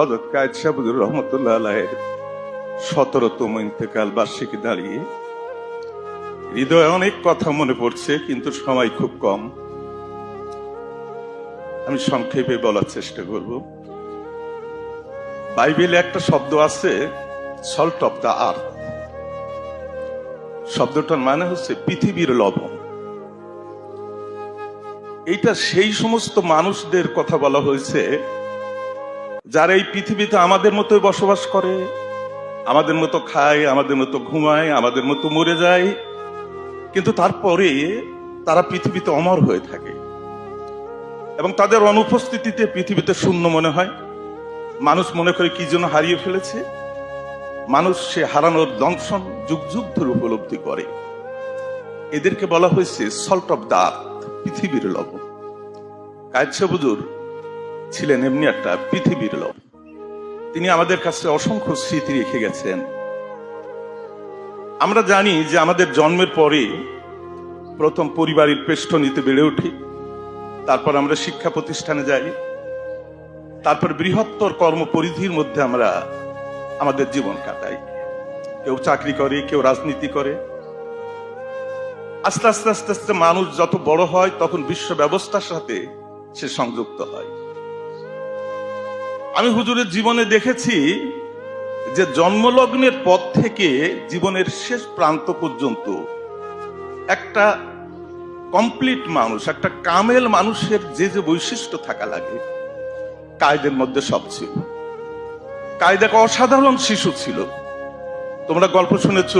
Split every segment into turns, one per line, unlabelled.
হজরত কায়েদ শাহুদুর রহমতুল্লাহ সতেরোতম ইন্তেকাল বার্ষিকী দাঁড়িয়ে হৃদয়ে অনেক কথা মনে পড়ছে, কিন্তু সময় খুব কম। আমি সংক্ষেপে বলার চেষ্টা করব। বাইবেলে একটা শব্দ আছে সল্ট অফ দ্য আর্থ শব্দটার মানে হচ্ছে পৃথিবীর লবণ। এইটা সেই সমস্ত মানুষদের কথা বলা হয়েছে যারা এই পৃথিবীতে আমাদের মতো বসবাস করে, আমাদের মতো খায়, আমাদের মতো ঘুমায়, আমাদের মতো মরে যায়, কিন্তু তারপরে তারা পৃথিবীতে অমর হয়ে থাকে। এবং তাদের অনুপস্থিতিতে পৃথিবীতে শূন্য মনে হয়। মানুষ মনে করে কি জন্য হারিয়ে ফেলেছে। মানুষ সে হারানোর দংশন যুগ যুগ ধরে উপলব্ধি করে। এদেরকে বলা হয়েছে সল্ট অফ দা পৃথিবীর লবণ। কায়সা বুজুর ছিলেন এমনি একটা পৃথিবীর লোক। তিনি আমাদের কাছে অসংখ্য স্মৃতি রেখে গেছেন। আমরা জানি যে আমাদের জন্মের পরে প্রথম পরিবারের পেষ্ট নিতে বেড়ে উঠি। তারপর আমরা শিক্ষা প্রতিষ্ঠানে যাই। তারপর বৃহত্তর কর্মপরিধির মধ্যে আমরা আমাদের জীবন কাটাই। কেউ চাকরি করে, কেউ রাজনীতি করে। আস্তে আস্তে আস্তে আস্তে মানুষ যত বড় হয়, তখন বিশ্ব ব্যবস্থার সাথে সে সংযুক্ত হয়। আমি হুজুরের জীবনে দেখেছি যে জন্মলগ্নের পর থেকে জীবনের শেষ প্রান্ত পর্যন্ত একটা কমপ্লিট মানুষ, একটা কামেল মানুষের যে যে বৈশিষ্ট্য থাকা লাগে, কায়দের মধ্যে সব ছিল। কায়দ এক অসাধারণ শিশু ছিল। তোমরা গল্প শুনেছ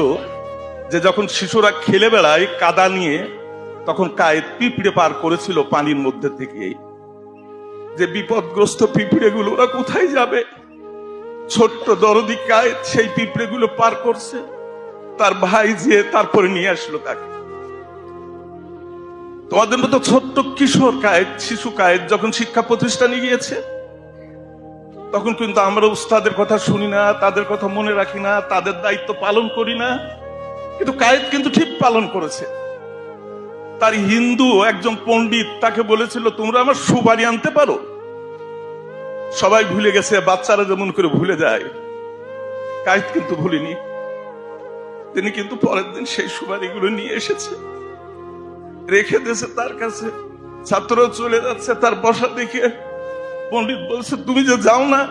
যে যখন শিশুরা খেলে বেড়ায়, কাদা নিয়ে তখন কায়েদ পিঁপড়ে পার করেছিল পানির মধ্যে থেকে। যে বিপদগ্রস্ত পিঁপড়ে গুলো ওরা কোথায় যাবে? ছোট্ট দরদি কায়েদ সেই পিঁপড়ে গুলো পার করছে। তার ভাই যে তারপরে নিয়ে আসলো তাকে। তোমাদের মতো ছোট্ট কিশোর কায়েদ, শিশু কায়েদ যখন শিক্ষা প্রতিষ্ঠানে গিয়েছে, তখন কিন্তু আমরা উস্তাদের কথা শুনি না, তাদের কথা মনে রাখি না, তাদের দায়িত্ব পালন করি না। কিন্তু কায়েদ কিন্তু ঠিক পালন করেছে। তার হিন্দু একজন পণ্ডিত তাকে বলেছিল, তোমরা আমার সুবারি আনতে পারো? সবাই ভুলে গেছে, বাচ্চারা যেমন করে ভুলে যায়। কায়েদ কিন্তু ভুলিনি। তিনি কিন্তু পরের দিন সেই সুবারিগুলো নিয়ে এসেছে। রেখে দিয়েছে তার কাছে। ছাত্র চলে যাচ্ছে, তার বসা দেখে পণ্ডিত বলছে, তুমি যে যাও না।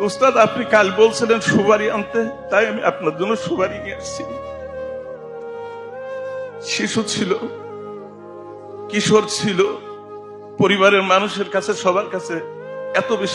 উস্তাদ, আপনি কাল বলছিলেন সুবারি আনতে, তাই আমি আপনার জন্য সুবারি নিয়ে আসছি। শিশু ছিল কিশোর ছিল পরিবারের মানুষের কাছে সবার কাছে এত বেশি